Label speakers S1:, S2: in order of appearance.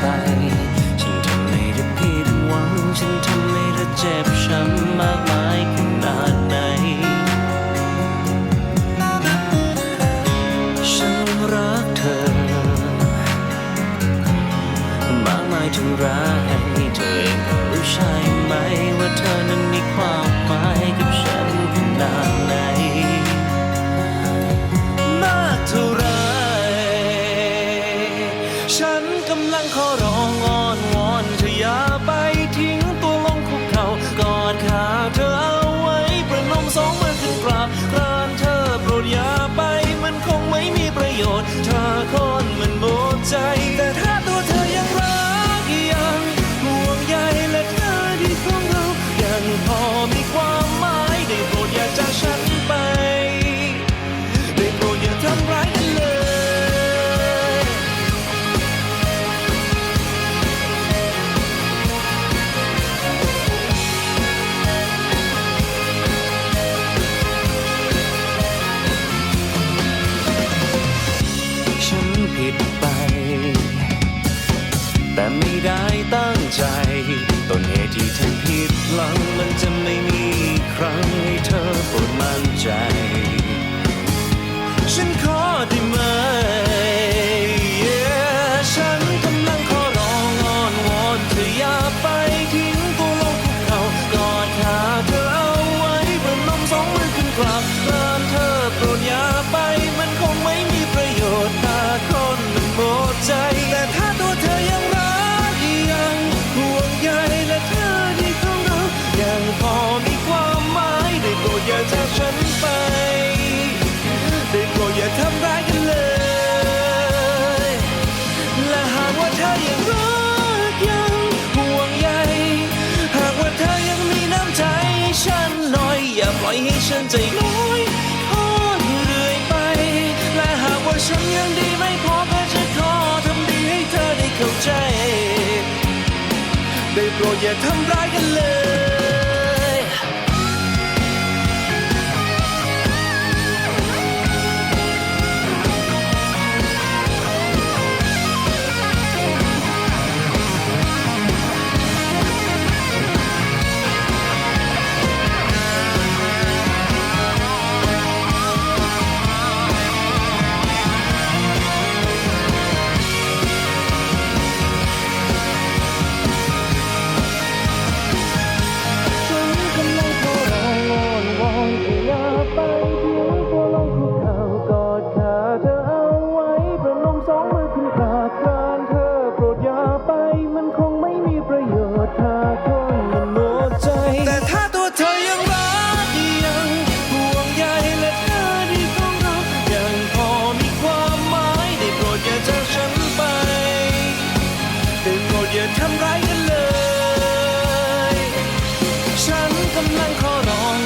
S1: ไป ฉันทำให้เธอผิดหวัง ฉันทำให้เธอเจ็บช้ำมากมายขนาดไหน ฉันรักเธอ มากมายถึงรักให้เธอเองรู้ใช่ไหมว่าเธอนั้นำลังขอร้องอ้อนวอนเธออย่าไป ไม่ได้ตั้งใจ ต้นเหตุที่ทำผิดหลังมันจะไม่มีครั้งให้เธอปวดมันใจ จากฉันไป ได้โปรดอย่าทำร้ายกันเลย และหากว่าเธอยังรักยังห่วงใย หากว่าเธอยังมีน้ำใจฉันหน่อย อย่าปล่อยให้ฉันใจลอยทอดเรื่อยไป และหากว่าฉันยังดีไม่พอก็จะขอทำดีให้เธอได้เข้าใจ ได้โปรดอย่าทำร้ายกันเลย อย่าทำร้ายกันเลย ฉันกำลังขอร้อง